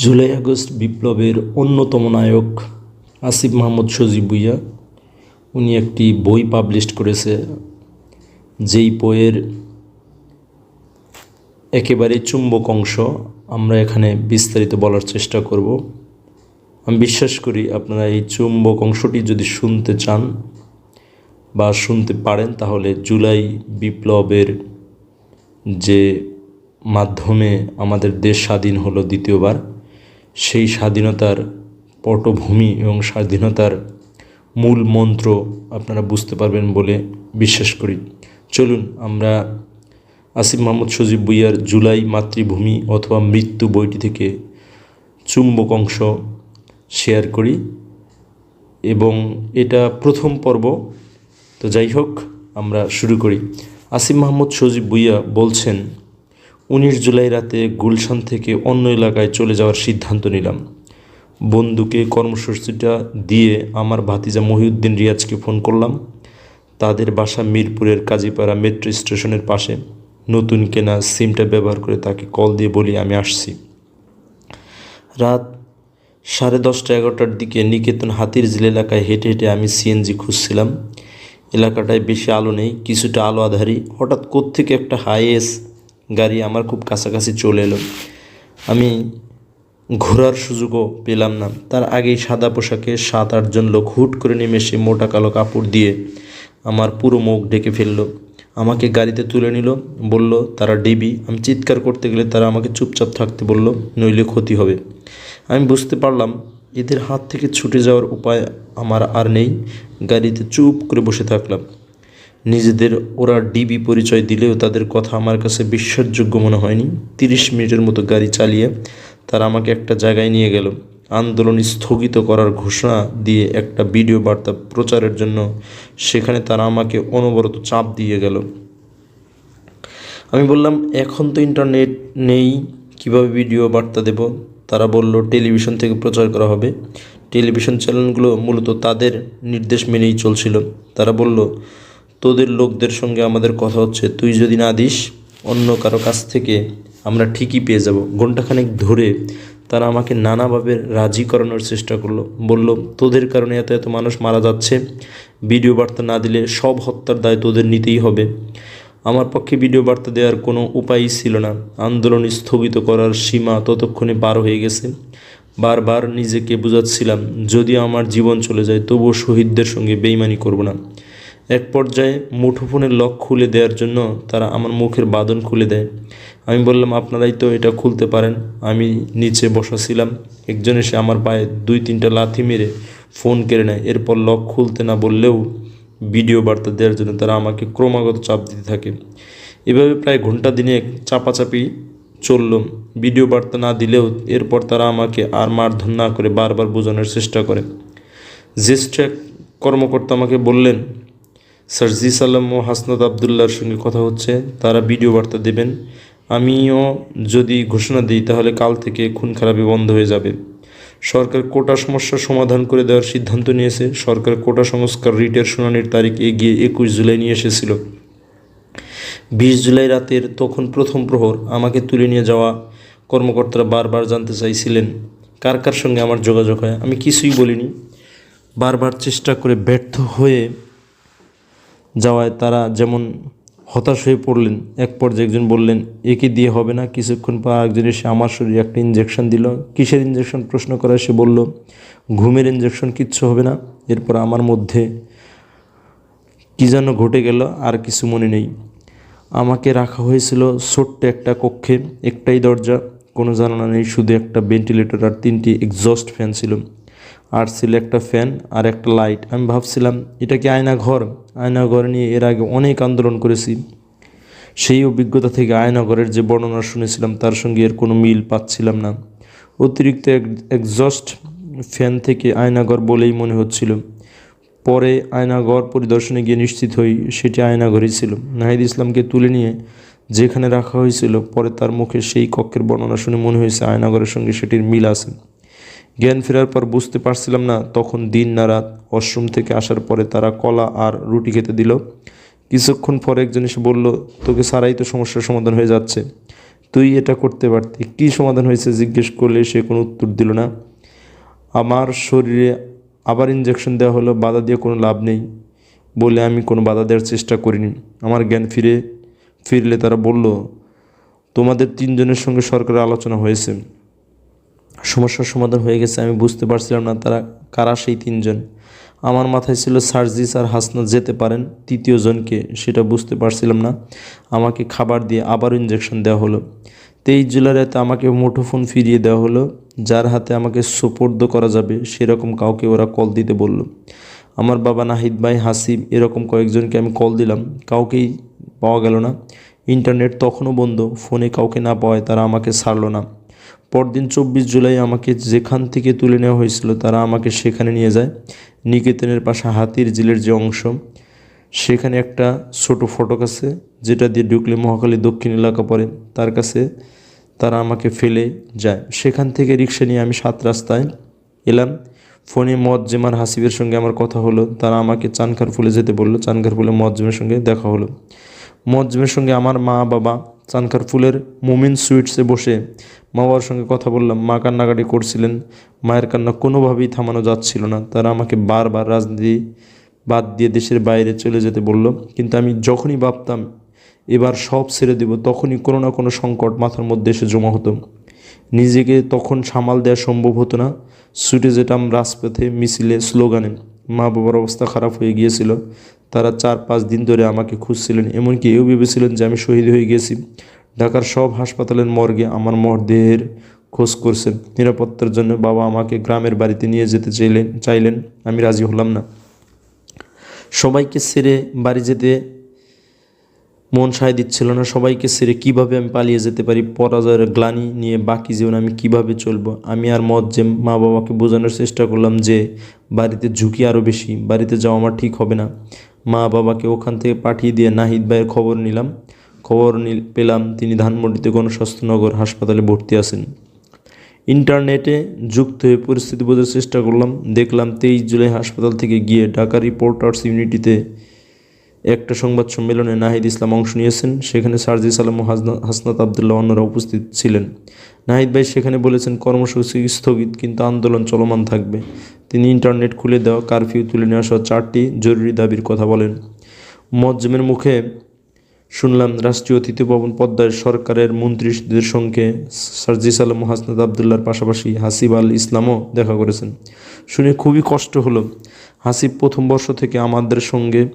July August বিপ্লবের অন্যতম নায়ক আসিফ মাহমুদ সজীব ভুইয়া, উনি একটি বই পাবলিশ করেছে, যেই বইয়ের একেবারে চুম্বক অংশ আমরা এখানে বিস্তারিত বলার চেষ্টা করব। আমি বিশ্বাস করি আপনারা এই চুম্বক অংশটি যদি শুনতে চান বা শুনতে পারেন, তাহলে জুলাই বিপ্লবের যে মাধ্যমে আমাদের দেশ স্বাধীন হলো দ্বিতীয়বার। সেই স্বাধীনতার পটভূমি এবং স্বাধীনতার মূল মন্ত্র আপনারা বুঝতে পারবেন বলে বিশ্বাস করি। চলুন, আমরা আসিফ মাহমুদ সজীব ভুইয়ার জুলাই মাতৃভূমি অথবা মৃত্যু বইটি থেকে চুম্বক অংশ শেয়ার করি এবং এটা প্রথম পর্ব। তো যাই হোক, আমরা শুরু করি। আসিফ মাহমুদ সজীব ভুইয়া বলছেন উনিশ জুলাই রাতে গুলশান থেকে অন্য এলাকায় চলে যাওয়ার সিদ্ধান্ত নিলাম। বন্ধুকে কর্মসূচিটা দিয়ে আমার ভাতিজা মহিউদ্দিন রিয়াজকে ফোন করলাম। তাদের বাসা মিরপুরের কাজীপাড়া মেট্রো স্টেশনের পাশে। নতুন কেনা সিমটা ব্যবহার করে তাকে কল দিয়ে বলি, আমি আসছি। রাত সাড়ে দশটা এগারোটার দিকে নিকেতন হাতির ঝিল এলাকায় হেঁটে হেঁটে আমি সিএনজি খুঁজছিলাম। এলাকাটায় বেশি আলো নেই, কিছুটা আলো আধারি। হঠাৎ কোত্থেকে একটা হাইএস গাড়ি আমার খুব কাছাকাছি চলে এলো। আমি ঘোরার সুযোগও পেলাম না। তার আগেই সাদা পোশাকে সাত আটজন লোক হুট করে নেমে এসে মোটা কালো কাপড় দিয়ে আমার পুরো মুখ ঢেকে ফেলল। আমাকে গাড়িতে তুলে নিল, বলল, তারা ডিবি। আমি চিৎকার করতে গেলে তারা আমাকে চুপচাপ থাকতে বলল, নইলে ক্ষতি হবে। আমি বুঝতে পারলাম, এদের হাত থেকে ছুটে যাওয়ার উপায় আমার আর নেই। গাড়িতে চুপ করে বসে থাকলাম। নিজেদের, ওরা ডিবি পরিচয় দিলেও তাদের কথা আমার কাছে বিশ্বাসযোগ্য মনে হয়নি। তিরিশ মিনিটের মতো গাড়ি চালিয়ে তারা আমাকে একটা জায়গায় নিয়ে গেল। আন্দোলন স্থগিত করার ঘোষণা দিয়ে একটা ভিডিও বার্তা প্রচারের জন্য সেখানে তারা আমাকে অনবরত চাপ দিয়ে গেল। আমি বললাম, এখন তো ইন্টারনেট নেই, কীভাবে ভিডিও বার্তা দেব? তারা বলল, টেলিভিশন থেকে প্রচার করা হবে। টেলিভিশন চ্যানেলগুলো মূলত তাদের নির্দেশ মেনেই চলছিল। তারা বলল তোদের লোকদের সঙ্গে আমাদের কথা হচ্ছে, তুই যদি না দিস, অন্য কারও কাছ থেকে আমরা ঠিকই পেয়ে যাব। ঘণ্টাখানেক ধরে তারা আমাকে নানাভাবে রাজি করানোর চেষ্টা করল। বলল, তোদের কারণে এত এত মানুষ মারা যাচ্ছে। ভিডিও বার্তা না দিলে সব হত্যার দায় তোদের নিতেই হবে। আমার পক্ষে ভিডিও বার্তা দেওয়ার কোনো উপায়ই ছিল না। আন্দোলন স্থগিত করার সীমা ততক্ষণে পার হয়ে গেছে। বারবার নিজেকে বোঝাচ্ছিলাম যদি আমার জীবন চলে যায়, তবুও শহীদদের সঙ্গে বেইমানি করব না। এক পর্যায়ে মুঠোফোনের লক খুলে দেওয়ার জন্য তারা আমার মুখের বাঁধন খুলে দেয়। আমি বললাম, আপনারাই তো এটা খুলতে পারেন। আমি নিচে বসা ছিলাম একজন এসে আমার পায়ে দুই তিনটা লাথি মেরে ফোন কেড়ে নেয়। এরপর লক খুলতে না বললেও ভিডিও বার্তা দেওয়ার জন্য তারা আমাকে ক্রমাগত চাপ দিতে থাকে। এভাবে প্রায় ঘণ্টা দিনে চাপাচাপি চলল। ভিডিও বার্তা না দিলেও এরপর তারা আমাকে আর মারধর না করে বারবার বোঝানোর চেষ্টা করে। জ্যেষ্ঠ এক কর্মকর্তা আমাকে বললেন স্যার জি সালাম ও হাসনাত আবদুল্লার সঙ্গে কথা হচ্ছে, তারা ভিডিও বার্তা দেবেন। আমিও যদি ঘোষণা দিই, তাহলে কাল থেকে খুন খারাপি বন্ধ হয়ে যাবে। সরকার কোটা সমস্যার সমাধান করে দেওয়ার সিদ্ধান্ত নিয়েছে। সরকার কোটা সংস্কার রিটের শুনানির তারিখ এগিয়ে একুশ জুলাই নিয়ে এসেছিল। বিশ জুলাই রাতের তখন প্রথম প্রহর আমাকে তুলে নিয়ে যাওয়া কর্মকর্তারা বারবার জানতে চাইছিলেন, কার কার সঙ্গে আমার যোগাযোগ হয়? আমি কিছুই বলিনি। বারবার চেষ্টা করে ব্যর্থ হয়ে যাওয়ায় তারা যেমন হতাশ হয়ে পড়লেন, এক পর্যায়ে একজন বললেন একে দিয়ে হবে না? কিছুক্ষণ পর একজন এসে আমার শরীরে একটা ইঞ্জেকশন দিল। কিসের ইঞ্জেকশন প্রশ্ন করায় সে বলল, ঘুমের ইঞ্জেকশন কিচ্ছু হবে না। এরপর আমার মধ্যে কী যেন ঘটে গেল, আর কিছু মনে নেই। আমাকে রাখা হয়েছিল ছোট্ট একটা কক্ষে, একটাই দরজা, কোনো জানালা নেই, শুধু একটা ভেন্টিলেটর আর তিনটি এক্সস্ট ফ্যান ছিল। আর ছিল একটা ফ্যান আর একটা লাইট। আমি ভাবছিলাম, এটা কি আয়না ঘর? আয়না ঘর নিয়ে এর আগে অনেক আন্দোলন করেছি। সেই অভিজ্ঞতা থেকে আয়নাঘরের যে বর্ণনা শুনেছিলাম, তার সঙ্গে এর কোনো মিল পাচ্ছিলাম না। অতিরিক্ত একজস্ট ফ্যান থেকে আয়নাঘর বলেই মনে হচ্ছিল। পরে আয়নাঘর পরিদর্শনে গিয়ে নিশ্চিত হই, সেটি আয়নাঘরই ছিল। নাহিদ ইসলামকে তুলে নিয়ে যেখানে রাখা হয়েছিল, পরে তার মুখে সেই কক্ষের বর্ণনা শুনে মনে হয়েছে আয়নাঘরের সঙ্গে সেটির মিল আছে। জ্ঞান ফেরার পর বুঝতে পারছিলাম না, তখন দিন না রাত ওয়াশরুম থেকে আসার পরে তারা কলা আর রুটি খেতে দিল। কিছুক্ষণ পরে একজন এসে বলল, তোকে সারাই তো সমস্যার সমাধান হয়ে যাচ্ছে। তুই এটা করতে পারতি। কী সমাধান হয়েছে জিজ্ঞেস করলে সে কোনো উত্তর দিল না। আমার শরীরে আবার ইঞ্জেকশন দেওয়া হলো, বাধা দিয়ে কোনো লাভ নেই বলে আমি কোনো বাধা দেওয়ার চেষ্টা করিনি। আমার জ্ঞান ফিরে, ফিরলে তারা বলল, তোমাদের তিনজনের সঙ্গে সরকারের আলোচনা হয়েছে। সমস্যার সমাধান হয়ে গেছে, আমি বুঝতে পারছিলাম না তারা কারা সেই তিনজন। আমার মাথায় ছিল সার্জিস আর হাসনা যেতে পারেন, তৃতীয় জনকে সেটা বুঝতে পারছিলাম না। আমাকে খাবার দিয়ে আবারও ইঞ্জেকশন দেওয়া হলো। তেইশ জুলাই রাতে আমাকে মুঠোফোন ফিরিয়ে দেওয়া হলো, যার হাতে আমাকে সোপর্দ করা যাবে, সেরকম কাউকে ওরা কল দিতে বলল। আমার বাবা নাহিদ ভাই, হাসিম, এরকম কয়েকজনকে আমি কল দিলাম, কাউকেই পাওয়া গেল না। ইন্টারনেট তখনও বন্ধ, ফোনে কাউকে না পাওয়ায় তারা আমাকে ছাড়লো না। পরদিন চব্বিশ জুলাই আমাকে যেখান থেকে তুলে নেওয়া হয়েছিল, তারা আমাকে সেখানে নিয়ে যায়। নিকেতনের পাশে হাতির জিলের যে অংশ, সেখানে একটা ছোট ফটক আছে, যেটা দিয়ে ঢুকলে মহাখালী দক্ষিণ এলাকা পড়ে। তার কাছে তারা আমাকে ফেলে যায়। সেখান থেকে রিক্সা নিয়ে আমি সাত রাস্তায় এলাম। ফোনে মজ্জেমার হাসিবের সঙ্গে আমার কথা হলো। তারা আমাকে চানখার ফুলে যেতে বলল। চানখার ফুলে মজ্জেমের সঙ্গে দেখা হলো। মজ্জেমের সঙ্গে আমার মা, বাবা চানখার ফুলের মোমিন সুইটসে বসে মা বাবার সঙ্গে কথা বললাম। মা কান্নাকাটি করছিলেন। মায়ের কান্না কোনোভাবেই থামানো যাচ্ছিল না। তারা আমাকে বারবার রাজনীতি বাদ দিয়ে দেশের বাইরে চলে যেতে বলল। কিন্তু আমি যখনই ভাবতাম, এবার সব ছেড়ে দেব, তখনই কোনো না কোনো সংকট মাথার মধ্যে এসে জমা হতো। নিজেকে তখন সামাল দেওয়া সম্ভব হতো না। ছুটে যেতাম রাজপথে মিছিলে স্লোগানে। মা বাবার অবস্থা খারাপ হয়ে গিয়েছিল। তারা চার পাঁচ দিন ধরে আমাকে খুঁজছিলেন, এমনকি এও ভেবেছিলেন যে আমি শহীদ হয়ে গেছি। ঢাকার সব হাসপাতালের মর্গে আমার মরদেহের খোঁজ করছেন নিরাপত্তার জন্য বাবা আমাকে গ্রামের বাড়িতে নিয়ে যেতে চাইলেন চাইলেন। আমি রাজি হলাম না। সবাইকে ছেড়ে বাড়ি যেতে মন সায় দিচ্ছিল না। সবাইকে ছেড়ে কীভাবে আমি পালিয়ে যেতে পারি? পরাজয়ের গ্লানি নিয়ে বাকি জীবন আমি কীভাবে চলব? আমি আর মত যে মা বাবাকে বোঝানোর চেষ্টা করলাম যে বাড়িতে ঝুঁকি আরও বেশি, বাড়িতে যাওয়া আমার ঠিক হবে না। মা বাবাকে ওখান থেকে পাঠিয়ে দিয়ে নাহিদ ভাইয়ের খবর নিলাম। খবর পেলাম তিনি ধানমন্ডিতে গণস্বাস্থ্যনগর হাসপাতালে ভর্তি আছেন। ইন্টারনেটে যুক্ত হয়ে পরিস্থিতি বোঝার চেষ্টা করলাম। দেখলাম তেইশ জুলাই হাসপাতাল থেকে গিয়ে ঢাকা রিপোর্টার্স ইউনিটিতে একটা সংবাদ সম্মেলনে নাহিদ ইসলাম অংশ নিয়েছেন। সেখানে ও হাসনা- হাসনাত আবদুল্লাহ অন্যরা উপস্থিত ছিলেন। নাহিদ ভাই সেখানে বলেছেন, কর্মসূচি স্থগিত, কিন্তু আন্দোলন চলমান থাকবে। তিনি ইন্টারনেট খুলে দেওয়া কারফিউ তুলে নেওয়া সহ চারটি জরুরি দাবির কথা বলেন। মজ্জেমের মুখে শুনলাম রাষ্ট্রীয় অতিথি ভবন পদ্মায় সরকারের মন্ত্রীদের সঙ্গে সার্জিস আলম ও হাসনাত আবদুল্লার পাশাপাশি হাসিব আল ইসলামও দেখা করেছেন। শুনে খুবই কষ্ট হলো। হাসিব প্রথম বর্ষ থেকে আমাদের সঙ্গে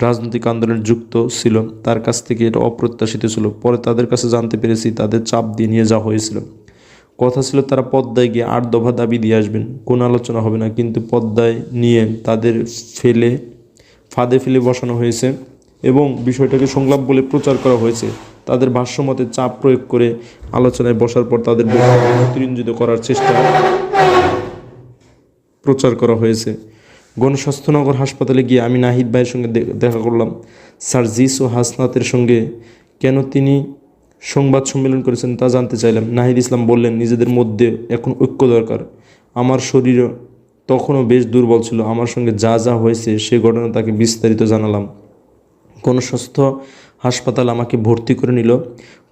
রাজনৈতিক আন্দোলনে যুক্ত ছিল। তার কাছ থেকে এটা অপ্রত্যাশিত ছিল। পরে তাদের কাছে জানতে পেরেছি তাদের চাপ দিয়ে নিয়ে যাওয়া হয়েছিল। কথা ছিল, তারা পদ্মায় গিয়ে আট দফা দাবি দিয়ে আসবেন। কোনো আলোচনা হবে না। কিন্তু পদ্মায় নিয়ে তাদের ফেলে, ফাঁদে ফেলে বসানো হয়েছে। এবং বিষয়টাকে সংলাপ বলে প্রচার করা হয়েছে। তাদের ভাষ্যমতে চাপ প্রয়োগ করে আলোচনায় বসার পর তাদের অতিরঞ্জিত করার চেষ্টা প্রচার করা হয়েছে। গণস্বাস্থ্যনগর হাসপাতালে গিয়ে আমি নাহিদ ভাইয়ের সঙ্গে দেখা করলাম। সার্জিস ও হাসনাতের সঙ্গে কেন তিনি সংবাদ সম্মেলন করেছেন তা জানতে চাইলাম। নাহিদ ইসলাম বললেন, নিজেদের মধ্যে এখন ঐক্য দরকার। আমার শরীর তখনও বেশ দুর্বল ছিল। আমার সঙ্গে যা যা হয়েছে সে ঘটনা তাকে বিস্তারিত জানালাম। গণস্বাস্থ্য হাসপাতাল আমাকে ভর্তি করে নিল।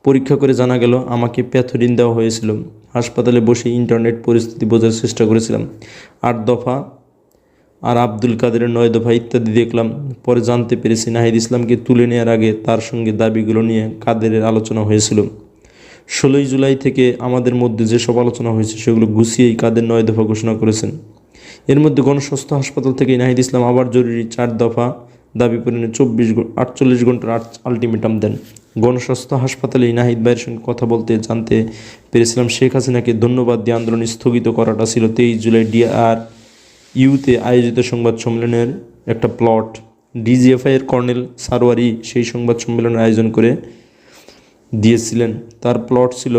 পরীক্ষা করে জানা গেল আমাকে প্যাথোডিন দেওয়া হয়েছিল। হাসপাতালে বসে ইন্টারনেট পরিস্থিতি বোঝার চেষ্টা করেছিলাম। আট দফা আর আব্দুল কাদেরের নয় দফা ইত্যাদি দেখলাম। পরে জানতে পেরেছি নাহিদ ইসলামকে তুলে নেওয়ার আগে তার সঙ্গে দাবিগুলো নিয়ে কাদেরের আলোচনা হয়েছিল। ষোলোই জুলাই থেকে আমাদের মধ্যে যেসব আলোচনা হয়েছে সেগুলো গুছিয়েই কাদের নয় দফা ঘোষণা করেছেন। এর মধ্যে গণস্বাস্থ্য হাসপাতাল থেকে নাহিদ ইসলাম আবার জরুরি চার দফা দাবি পূরণে চব্বিশ আটচল্লিশ ঘণ্টার আলটিমেটাম দেন। গণস্বাস্থ্য হাসপাতালে নাহিদ ভাইয়ের সঙ্গে কথা বলতে জানতে পেরেছিলাম শেখ হাসিনাকে ধন্যবাদ দিয়ে আন্দোলন স্থগিত করাটা ছিল তেইশ জুলাই ডিআর ইউতে আয়োজিত সংবাদ সম্মেলনের একটা প্লট ডিজিএফআই এর কর্নেল সারোয়ারি সেই সংবাদ সম্মেলনের আয়োজন করে দিয়েছিলেন। তার প্লট ছিল,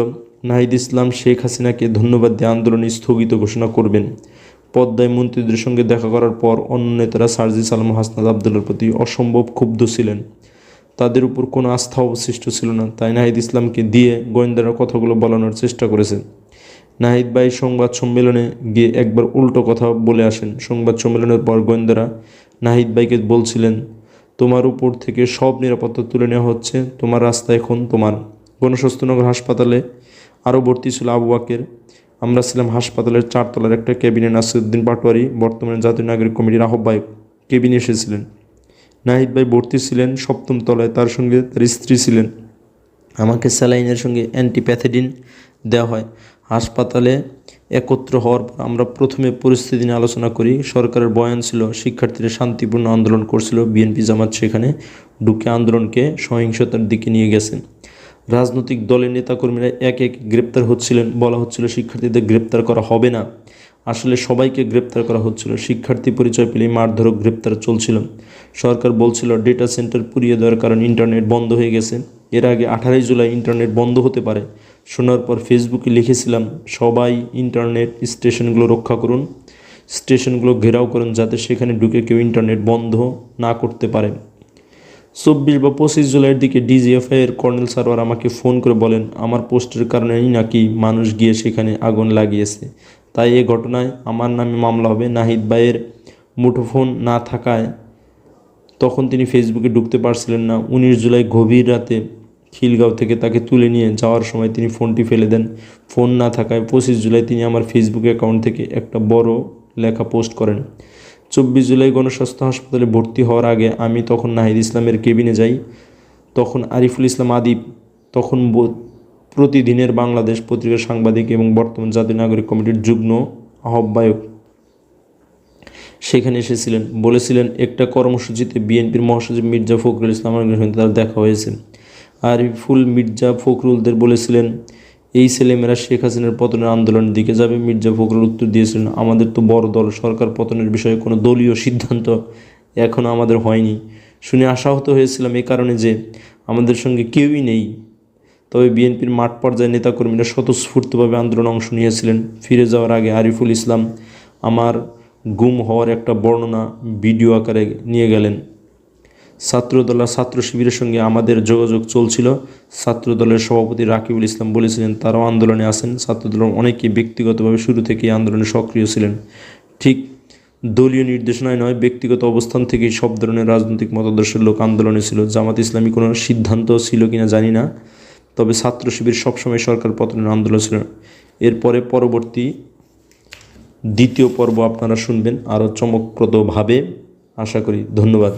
নাহিদ ইসলাম শেখ হাসিনাকে ধন্যবাদ দিয়ে আন্দোলন স্থগিত ঘোষণা করবেন। পদ্মায় মন্ত্রীদের সঙ্গে দেখা করার পর অন্য নেতারা সার্জি আলম হাসনাদ আবদুল্লার প্রতি অসম্ভব ক্ষুব্ধ ছিলেন। তাদের উপর কোনো আস্থা অবশিষ্ট ছিল না। তাই নাহিদ ইসলামকে দিয়ে গোয়েন্দারা কথাগুলো বলানোর চেষ্টা করেছে নাহিদ ভাই সংবাদ সম্মেলনে গিয়ে একবার উল্টো কথা বলে আসেন। সংবাদ সম্মেলনের পর গোয়েন্দারা নাহিদ ভাইকে বলছিলেন, তোমার উপর থেকে সব নিরাপত্তা তুলে নেওয়া হচ্ছে। তোমার রাস্তা এখন তোমার। গণস্বাস্থ্যনগর হাসপাতালে আরও ভর্তি ছিল আবু বাকের। আমরা ছিলাম হাসপাতালের চারতলার একটা কেবিনে নাসিরুদ্দিন পাটোয়ারি, বর্তমানে জাতীয় নাগরিক কমিটির আহ্বায়ক। কেবিনে এসেছিলেন। নাহিদ ভাই ভর্তি ছিলেন, সপ্তম তলায় তার সঙ্গে তার স্ত্রী ছিলেন। আমাকে স্যালাইনের সঙ্গে অ্যান্টিপ্যাথেডিন দেওয়া হয়। হাসপাতালে একত্র হওয়ার পর আমরা প্রথমে পরিস্থিতি নিয়ে আলোচনা করি। সরকারের বয়ান ছিল, শিক্ষার্থীরা শান্তিপূর্ণ আন্দোলন করছিল। বিএনপি জামাত সেখানে ঢুকে আন্দোলনকে সহিংসতার দিকে নিয়ে গেছে। রাজনৈতিক দলের নেতাকর্মীরা এক এক গ্রেপ্তার হচ্ছিলেন। বলা হচ্ছিল, শিক্ষার্থীদের গ্রেপ্তার করা হবে না। আসলে সবাইকে গ্রেপ্তার করা হচ্ছিল। শিক্ষার্থী পরিচয় পেলেই মারধরক গ্রেপ্তার চলছিল। সরকার বলছিল, ডেটা সেন্টার পুড়িয়ে দেওয়ার কারণে ইন্টারনেট বন্ধ হয়ে গেছে। এর আগে আঠারোই জুলাই ইন্টারনেট বন্ধ হতে পারে। শোনার পর ফেসবুকে লিখেছিলাম, সবাই ইন্টারনেট স্টেশনগুলো রক্ষা করুন। স্টেশনগুলো ঘেরাও করুন যাতে সেখানে ঢুকে কেউ ইন্টারনেট বন্ধ না করতে পারে। চব্বিশ বা পঁচিশ জুলাইয়ের দিকে ডিজিএফআই এর কর্নেল সারোয়ার আমাকে ফোন করে বলেন, আমার পোস্টের কারণেই নাকি মানুষ গিয়ে সেখানে আগুন লাগিয়েছে। তাই এ ঘটনায় আমার নামে মামলা হবে। নাহিদ ভাইয়ের মুঠোফোন না থাকায় তখন তিনি ফেসবুকে ঢুকতে পারছিলেন না। উনিশ জুলাই গভীর রাতে খিলগাঁও থেকে তাকে তুলে নিয়ে যাওয়ার সময় তিনি ফোনটি ফেলে দেন। ফোন না থাকায় পঁচিশ জুলাই তিনি আমার ফেসবুক অ্যাকাউন্ট থেকে একটা বড় লেখা পোস্ট করেন। চব্বিশ জুলাই গণস্বাস্থ্য হাসপাতালে ভর্তি হওয়ার আগে আমি তখন নাহিদ ইসলামের কেবিনে যাই, তখন আরিফুল ইসলাম আদিব তখন প্রতিদিনের বাংলাদেশ পত্রিকার সাংবাদিক এবং বর্তমান জাতীয় নাগরিক কমিটির যুগ্ম আহ্বায়ক। সেখানে এসেছিলেন। বলেছিলেন, একটা কর্মসূচিতে বিএনপির মহাসচিব মির্জা ফখরুল ইসলামের সঙ্গে তার দেখা হয়েছে। আরিফুল মির্জা ফখরুলদের বলেছিলেন এই ছেলেমেয়েরা শেখ হাসিনার পতনের আন্দোলনের দিকে যাবে। মির্জা ফখরুল উত্তর দিয়েছিলেন, আমাদের তো বড় দল, সরকার পতনের বিষয়ে কোনো দলীয় সিদ্ধান্ত এখনও আমাদের হয়নি। শুনে আশাহত হয়েছিলাম এই কারণে যে আমাদের সঙ্গে কেউই নেই। তবে বিএনপির মাঠ পর্যায়ে নেতাকর্মীরা স্বতঃস্ফূর্তভাবে আন্দোলনে অংশ নিয়েছিলেন। ফিরে যাওয়ার আগে আরিফুল ইসলাম আমার গুম হওয়ার একটা বর্ণনা ভিডিও আকারে নিয়ে গেলেন। ছাত্রদল আর ছাত্র শিবিরের সঙ্গে আমাদের যোগাযোগ চলছিল। ছাত্রদলের সভাপতি রাকিবুল ইসলাম বলেছিলেন, তারাও আন্দোলনে আছেন। ছাত্রদলের অনেকে ব্যক্তিগতভাবে শুরু থেকেই আন্দোলনে সক্রিয় ছিলেন। ঠিক দলীয় নির্দেশনায় নয়, ব্যক্তিগত অবস্থান থেকেই সব ধরনের রাজনৈতিক মতাদর্শের লোক আন্দোলনে ছিল। জামাত ইসলামী কোনো সিদ্ধান্ত ছিল কিনা জানি না, তবে ছাত্র শিবির সবসময় সরকার পতনের আন্দোলন ছিল। এরপরে পরবর্তী দ্বিতীয় পর্ব আপনারা শুনবেন আরও চমকপ্রদভাবে। আশা করি ধন্যবাদ।